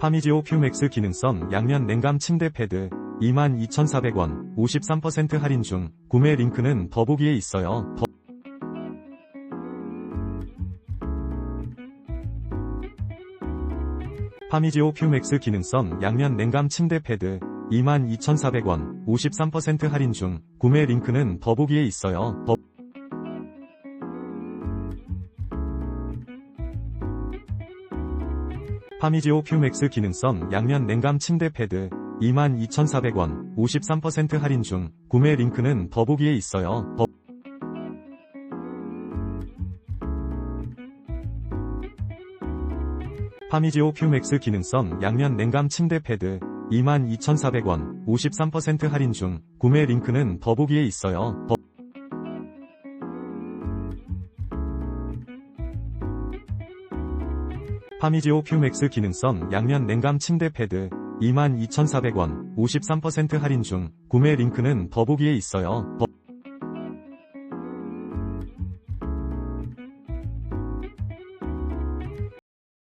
파미지오 퓨맥스 기능성 양면 냉감 침대 패드 22,400원 53% 할인 중 구매 링크는 더보기에 있어요. 더- 파미지오 퓨맥스 기능성 양면 냉감 침대 패드 22,400원 53% 할인 중 구매 링크는 더보기에 있어요. 더- 파미지오 퓨맥스 기능성 양면 냉감 침대 패드 22,400원 53% 할인 중 구매 링크는 더보기에 있어요. 더- 파미지오 퓨맥스 기능성 양면 냉감 침대 패드 22,400원 53% 할인 중 구매 링크는 더보기에 있어요. 더- 파미지오 퓨맥스 기능성 양면 냉감 침대 패드 22,400원 53% 할인 중 구매 링크는 더보기에 있어요. 더-